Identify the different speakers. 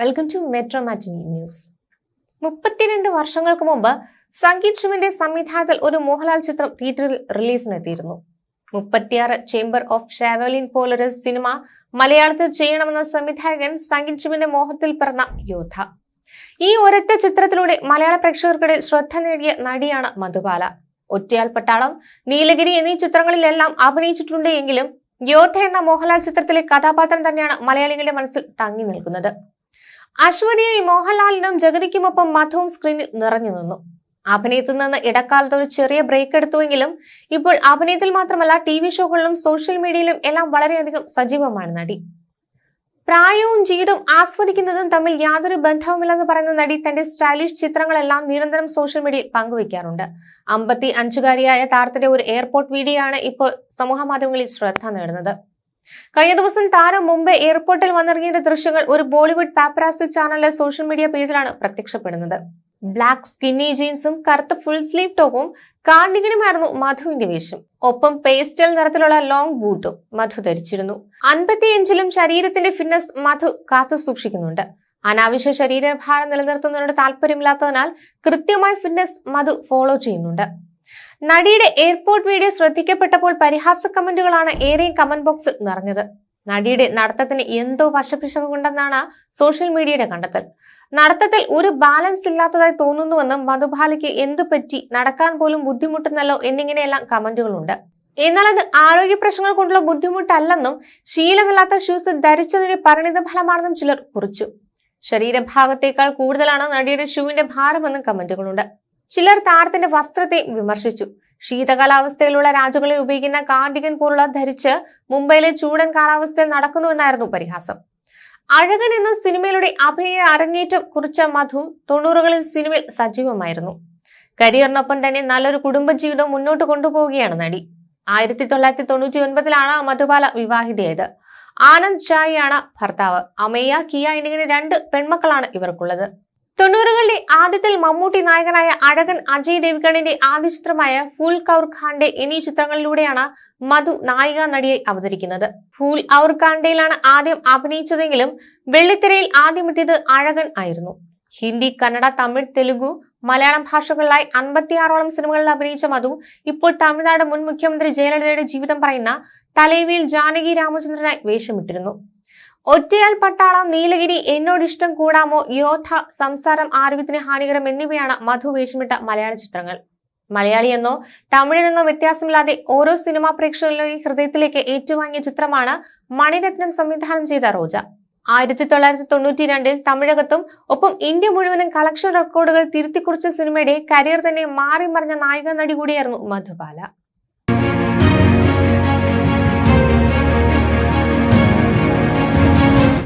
Speaker 1: Welcome to metro matinee news മുപ്പത്തിരണ്ട് വർഷങ്ങൾക്ക് മുമ്പ് സംഗീത് ഷിമിന്റെ സംവിധാനത്തിൽ ഒരു മോഹൻലാൽ ചിത്രം തിയേറ്ററിൽ റിലീസിനെത്തിയിരുന്നു. മുപ്പത്തിയാറ് ചേംബർ ഓഫ് ഷാവോലിൻ പോലൊരു സിനിമ മലയാളത്തിൽ ചെയ്യണമെന്ന സംവിധായകൻ സംഗീത് ഷിമിന്റെ മോഹത്തിൽ പിറന്ന യോദ്ധ. ഈ ഒരൊറ്റ ചിത്രത്തിലൂടെ മലയാള പ്രേക്ഷകർക്കിടെ ശ്രദ്ധ നേടിയ നടിയാണ് മധുബാല. ഒറ്റയാൾ പട്ടാളം നീലഗിരി എന്നീ ചിത്രങ്ങളിലെല്ലാം അഭിനയിച്ചിട്ടുണ്ട് എങ്കിലും യോദ്ധ എന്ന മോഹൻലാൽ ചിത്രത്തിലെ കഥാപാത്രം തന്നെയാണ് മലയാളികളുടെ മനസ്സിൽ തങ്ങി നിൽക്കുന്നത്. അശ്വതിയായി മോഹൻലാലിനും ജഗതിക്കുമൊപ്പം മധുവും സ്ക്രീനിൽ നിറഞ്ഞു നിന്നു. അഭിനയത്തിൽ നിന്ന് ഇടക്കാലത്ത് ഒരു ചെറിയ ബ്രേക്ക് എടുത്തുവെങ്കിലും ഇപ്പോൾ അഭിനയത്തിൽ മാത്രമല്ല ടി വി ഷോകളിലും സോഷ്യൽ മീഡിയയിലും എല്ലാം വളരെയധികം സജീവമാണ് നടി. പ്രായവും ജീവിതവും ആസ്വദിക്കുന്നതും തമ്മിൽ യാതൊരു ബന്ധവുമില്ലെന്ന് പറയുന്ന നടി തന്റെ സ്റ്റൈലിഷ് ചിത്രങ്ങളെല്ലാം നിരന്തരം സോഷ്യൽ മീഡിയയിൽ പങ്കുവയ്ക്കാറുണ്ട്. അമ്പത്തി അഞ്ചുകാരിയായ താരത്തിന്റെ ഒരു എയർപോർട്ട് വീഡിയോ ആണ് ഇപ്പോൾ സമൂഹ മാധ്യമങ്ങളിൽ ശ്രദ്ധ നേടുന്നത്. കഴിഞ്ഞ ദിവസം താരം മുംബൈ എയർപോർട്ടിൽ വന്നിറങ്ങിയ ദൃശ്യങ്ങൾ ഒരു ബോളിവുഡ് പാപ്പറാസി ചാനലിലെ സോഷ്യൽ മീഡിയ പേജിലാണ് പ്രത്യക്ഷപ്പെടുന്നത്. ബ്ലാക്ക് സ്കിന്നി ജീൻസും കറുത്ത ഫുൾ സ്ലീവ് ടോപ്പും കാർഡിഗനുമായിരുന്നു മധുവിന്റെ വേഷം. ഒപ്പം പേസ്റ്റൽ നിറത്തിലുള്ള ലോങ് ബൂട്ടും മധു ധരിച്ചിരുന്നു. അൻപത്തിയഞ്ചിലും ശരീരത്തിന്റെ ഫിറ്റ്നസ് മധു കാത്തു സൂക്ഷിക്കുന്നുണ്ട്. അനാവശ്യ ശരീരഭാരം നിലനിർത്തുന്നതിനോട് താല്പര്യമില്ലാത്തതിനാൽ കൃത്യമായ ഫിറ്റ്നസ് മധു ഫോളോ ചെയ്യുന്നുണ്ട്. നടിയുടെ എയർപോർട്ട് വീഡിയോ ശ്രദ്ധിക്കപ്പെട്ടപ്പോൾ പരിഹാസ കമന്റുകളാണ് ഏറെയും കമന്റ് ബോക്സിൽ നിറഞ്ഞത്. നടിയുടെ നടത്തത്തിന് എന്തോ വശപിശകുണ്ടെന്നാണ് സോഷ്യൽ മീഡിയയുടെ കണ്ടെത്തൽ. നടത്തത്തിൽ ഒരു ബാലൻസ് ഇല്ലാത്തതായി തോന്നുന്നുവെന്നും മധുബാലയ്ക്ക് എന്തു പറ്റി നടക്കാൻ പോലും ബുദ്ധിമുട്ടുന്നല്ലോ എന്നിങ്ങനെയെല്ലാം കമന്റുകളുണ്ട്. എന്നാൽ അത് ആരോഗ്യ പ്രശ്നങ്ങൾ കൊണ്ടുള്ള ബുദ്ധിമുട്ടല്ലെന്നും ശീലമില്ലാത്ത ഷൂസ് ധരിച്ചതിന്റെ പരിണിത ഫലമാണെന്നും ചിലർ കുറിച്ചു. ശരീരഭാഗത്തേക്കാൾ കൂടുതലാണ് നടിയുടെ ഷൂവിന്റെ ഭാരമെന്നും കമന്റുകളുണ്ട്. ചിലർ താരത്തിന്റെ വസ്ത്രത്തെ വിമർശിച്ചു. ശീതകാലാവസ്ഥയിലുള്ള രാജ്യങ്ങളിൽ ഉപയോഗിക്കുന്ന കാർഡിഗൻ പോലുള്ള ധരിച്ച് മുംബൈയിലെ ചൂടൻ കാലാവസ്ഥയിൽ നടക്കുന്നുവെന്നായിരുന്നു പരിഹാസം. അഴകൻ എന്ന സിനിമയിലൂടെ അഭിനയ അരങ്ങേറ്റം കുറിച്ച മധു തൊണ്ണൂറുകളിൽ സിനിമയിൽ സജീവമായിരുന്നു. കരിയറിനൊപ്പം തന്നെ നല്ലൊരു കുടുംബജീവിതം മുന്നോട്ട് കൊണ്ടുപോവുകയാണ് നടി. ആയിരത്തി തൊള്ളായിരത്തി തൊണ്ണൂറ്റി ഒൻപതിലാണ് മധുബാല വിവാഹിതയായത്. ആനന്ദ് ഷായിയാണ് ഭർത്താവ്. അമയ്യ കിയ എന്നിങ്ങനെ രണ്ട് പെൺമക്കളാണ് ഇവർക്കുള്ളത്. തൊണ്ണൂറുകളിലെ ആദ്യത്തിൽ മമ്മൂട്ടി നായകനായ അഴകൻ അജയ് ദേവികണിന്റെ ആദ്യ ചിത്രമായ ഫൂൽ കൗർ ഖാന്റെ എന്നീ ചിത്രങ്ങളിലൂടെയാണ് മധു നായിക നടിയെ അവതരിക്കുന്നത്. ഫൂൽ ഔർ ഖാൻഡയിലാണ് ആദ്യം അഭിനയിച്ചതെങ്കിലും വെള്ളിത്തിരയിൽ ആദ്യമെത്തിയത് അഴകൻ ആയിരുന്നു. ഹിന്ദി കന്നഡ തമിഴ് തെലുഗു മലയാളം ഭാഷകളിലായി അൻപത്തിയാറോളം സിനിമകളിൽ അഭിനയിച്ച മധു ഇപ്പോൾ തമിഴ്നാട് മുൻ മുഖ്യമന്ത്രി ജയലളിതയുടെ ജീവിതം പറയുന്ന തലൈവിയിൽ ജാനകി രാമചന്ദ്രനായി വേഷമിട്ടിരുന്നു. ഒറ്റയാൾ പട്ടാളം നീലഗിരി എന്നോട് ഇഷ്ടം കൂടാമോ? യോദ്ധ സംസാരം ആരോഗ്യത്തിന് ഹാനികരം എന്നിവയാണ് മധു വേഷമിട്ട മലയാള ചിത്രങ്ങൾ. മലയാളി എന്നോ തമിഴിനെന്നോ വ്യത്യാസമില്ലാതെ ഓരോ സിനിമാ പ്രേക്ഷകരുടെയും ഹൃദയത്തിലേക്ക് ഏറ്റുവാങ്ങിയ ചിത്രമാണ് മണിരത്നം സംവിധാനം ചെയ്ത റോജ. ആയിരത്തി തൊള്ളായിരത്തി തൊണ്ണൂറ്റി രണ്ടിൽ തമിഴകത്തും ഒപ്പം ഇന്ത്യ മുഴുവനും കളക്ഷൻ റെക്കോർഡുകൾ തിരുത്തിക്കുറിച്ച സിനിമയുടെ കരിയർ തന്നെ മാറി മറിഞ്ഞ നായിക നടി കൂടിയായിരുന്നു മധുബാല.